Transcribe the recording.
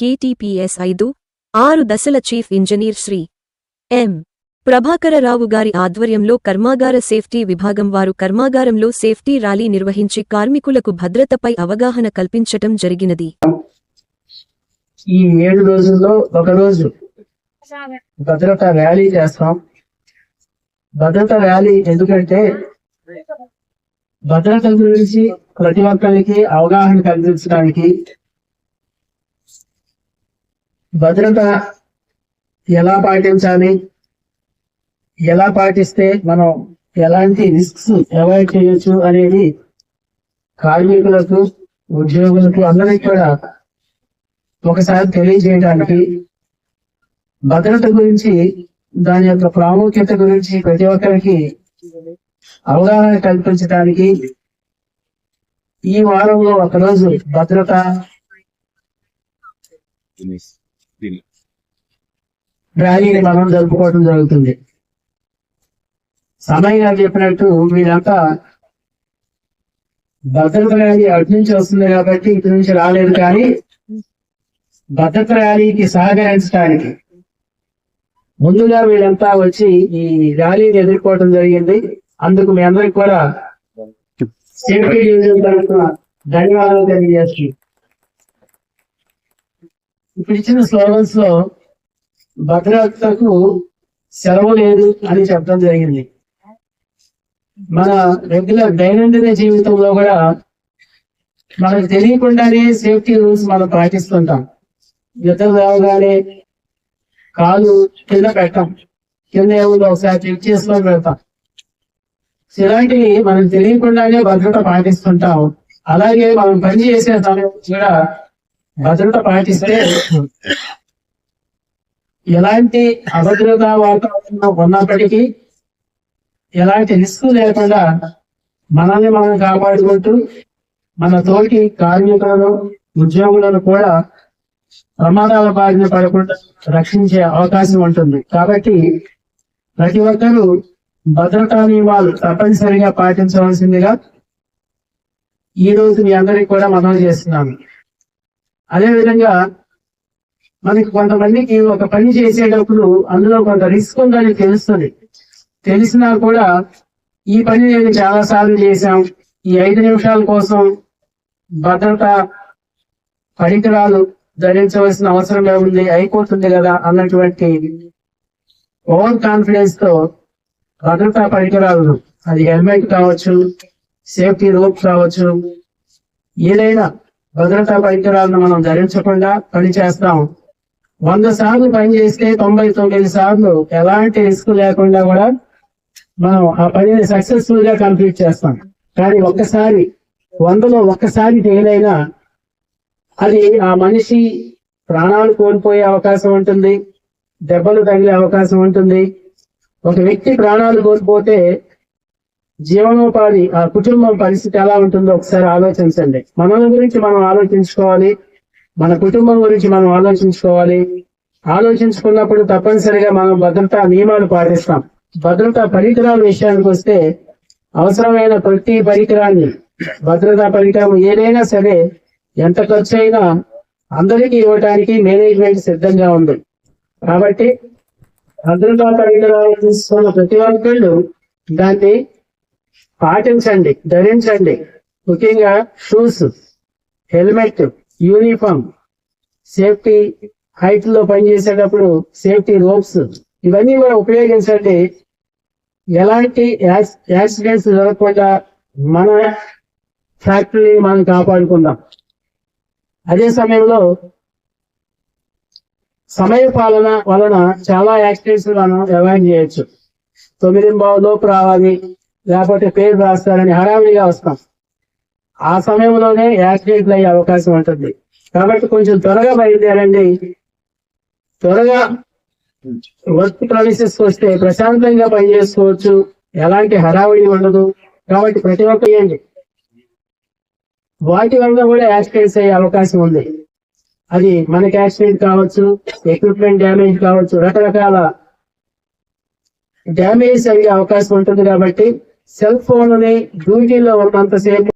KTPS ఐదు ఆరు దశల chief engineer Shri M. Prabhakararao గారి ఆధ్వర్యంలో కర్మాగార సేఫ్టీ విభాగం వారు కర్మాగారంలో సేఫ్టీ ర్యాలీ నిర్వహించి కార్మికులకు భద్రతపై అవగాహన కల్పించటం జరిగినది. ఈ ఏడు రోజుల్లో ఒక రోజు భద్రత ర్యాలీ చేస్తాం. భద్రత ర్యాలీ ఎందుకంటే భద్రత గురించి ప్రతి ఒక్కరికి అవగాహన కల్పించడానికి భద్రత ఎలా పాటించాలి? ఎలా పాటిస్తే మనం ఎలాంటి రిస్క్స్ అవాయిడ్ చేయొచ్చు అనేది కార్మికులకు ఉద్యోగులకు అందరికీ కూడా ఒకసారి తెలియజేయడానికి భద్రత గురించి దాని యొక్క ప్రాముఖ్యత గురించి ప్రతి ఒక్కరికి అవగాహన కల్పించడానికి ఈ వారంలో ఒకరోజు భద్రత ర్యాలీని మనం జరుపుకోవడం జరుగుతుంది. సమయం గారు చెప్పినట్టు మీరంతా భద్రత ర్యాలీ అటు నుంచి వస్తుంది కాబట్టి ఇటు నుంచి రాలేదు కానీ భద్రత ర్యాలీకి సహకరించడానికి ముందుగా వీళ్ళంతా వచ్చి ఈ ర్యాలీని ఎదుర్కోవడం జరిగింది. అందుకు మీ అందరికి కూడా సేఫ్టీ డివిజన్ తరఫున ధన్యవాదాలు తెలియజేస్తుంది ఇప్పుడు ఇచ్చిన స్లోగన్స్లో భద్రతకు సెలవు లేదు అని చెప్పడం జరిగింది. మన రెగ్యులర్ దైనందిన జీవితంలో కూడా మనకు తెలియకుండానే సేఫ్టీ రూల్స్ మనం పాటిస్తుంటాం. యుద్ధం రావగానే కాలు కింద పెట్టాం. కింద ఏముందో ఒకసారి చెక్ చేసుకొని పెడతాం ఇలాంటివి మనం తెలియకుండానే భద్రత పాటిస్తుంటాం. అలాగే మనం పని చేసే సమయం కూడా భద్రత పాటిస్తే ఎలాంటి అభద్రతా వాతావరణం ఉన్నప్పటికీ ఎలాంటి రిస్క్ లేకుండా మనల్ని మనం కాపాడుకుంటూ మన తోటి కార్మికులను ఉద్యోగులను కూడా ప్రమాదాల బారిన పడకుండా రక్షించే అవకాశం ఉంటుంది. కాబట్టి ప్రతి ఒక్కరూ భద్రతా నియమాలు తప్పనిసరిగా పాటించవలసిందిగా ఈ రోజు మీ అందరికీ కూడా మనం చేస్తున్నాము అదేవిధంగా మనకి కొంతమందికి ఒక పని చేసేటప్పుడు అందులో కొంత రిస్క్ ఉందని తెలుస్తుంది. తెలిసినా కూడా ఈ పని నేను చాలా సార్లు చేశాం. ఈ ఐదు నిమిషాల కోసం భద్రత పరికరాలు ధరించవలసిన అవసరం ఏముంది అయిపోతుంది కదా అన్నటువంటి ఓవర్ కాన్ఫిడెన్స్తో భద్రతా పరికరాలను అది హెల్మెట్ కావచ్చు సేఫ్టీ రోప్ కావచ్చు ఏదైనా భద్రతా పరికరాలను మనం ధరించకుండా పని చేస్తాం. వంద సార్లు పని చేస్తే తొంభై తొమ్మిది సార్లు ఎలాంటి రిస్క్ లేకుండా కూడా మనం ఆ పనిని సక్సెస్ఫుల్గా కంప్లీట్ చేస్తాం. కానీ ఒక్కసారి వందలో ఒక్కసారి ఫెయిల్ అది ఆ మనిషి ప్రాణాలు కోల్పోయే అవకాశం ఉంటుంది దెబ్బలు తగిలే అవకాశం ఉంటుంది. ఒక వ్యక్తి ప్రాణాలు కోల్పోతే జీవనోపాధి ఆ కుటుంబం పరిస్థితి ఎలా ఉంటుందో ఒకసారి ఆలోచించండి. మన గురించి మనం ఆలోచించుకోవాలి. మన కుటుంబం గురించి మనం ఆలోచించుకోవాలి. ఆలోచించుకున్నప్పుడు తప్పనిసరిగా మనం భద్రతా నియమాలు పాటిస్తాం. భద్రతా పరికరాల విషయానికి వస్తే అవసరమైన ప్రతి పరికరాన్ని భద్రతా పరికరం ఏదైనా సరే ఎంత ఖర్చు అయినా అందరికీ ఇవ్వటానికి మేనేజ్మెంట్ సిద్ధంగా ఉంది. కాబట్టి భద్రతా పరికరాలు తీసుకున్న ప్రతి ఒక్కళ్ళు దాన్ని పాటించండి ధరించండి. ముఖ్యంగా షూస్ హెల్మెట్ యూనిఫామ్ సేఫ్టీ హైట్లో పనిచేసేటప్పుడు సేఫ్టీ రోప్స్ ఇవన్నీ కూడా ఉపయోగించండి. ఎలాంటి యాక్సిడెంట్స్ జరగకుండా మన ఫ్యాక్టరీని మనం కాపాడుకుందాం. అదే సమయంలో సమయ పాలన వలన చాలా యాక్సిడెంట్స్ మనం అవాయిడ్ చేయొచ్చు. తొమ్మిది బావు లోపు రావాలి లేకపోతే పేరు రాస్తారని హడావిడిగా వస్తాం. ఆ సమయంలోనే యాక్సిడెంట్లు అయ్యే అవకాశం ఉంటుంది. కాబట్టి కొంచెం త్వరగా బయలుదేరండి. త్వరగా వర్క్ ప్రామిసెస్ వస్తే ప్రశాంతంగా పనిచేసుకోవచ్చు. ఎలాంటి హడావిడి ఉండదు. కాబట్టి ప్రతి ఒక్క చేయండి వాటి వల్ల కూడా యాక్సిడెంట్స్ అయ్యే అవకాశం ఉంది. అది మనకి యాక్సిడెంట్ కావచ్చు ఎక్విప్మెంట్ డ్యామేజ్ కావచ్చు రకరకాల డ్యామేజ్ అయ్యే అవకాశం ఉంటుంది కాబట్టి సెల్ ఫోన్ని డ్యూటీలో ఉన్నంతసేపు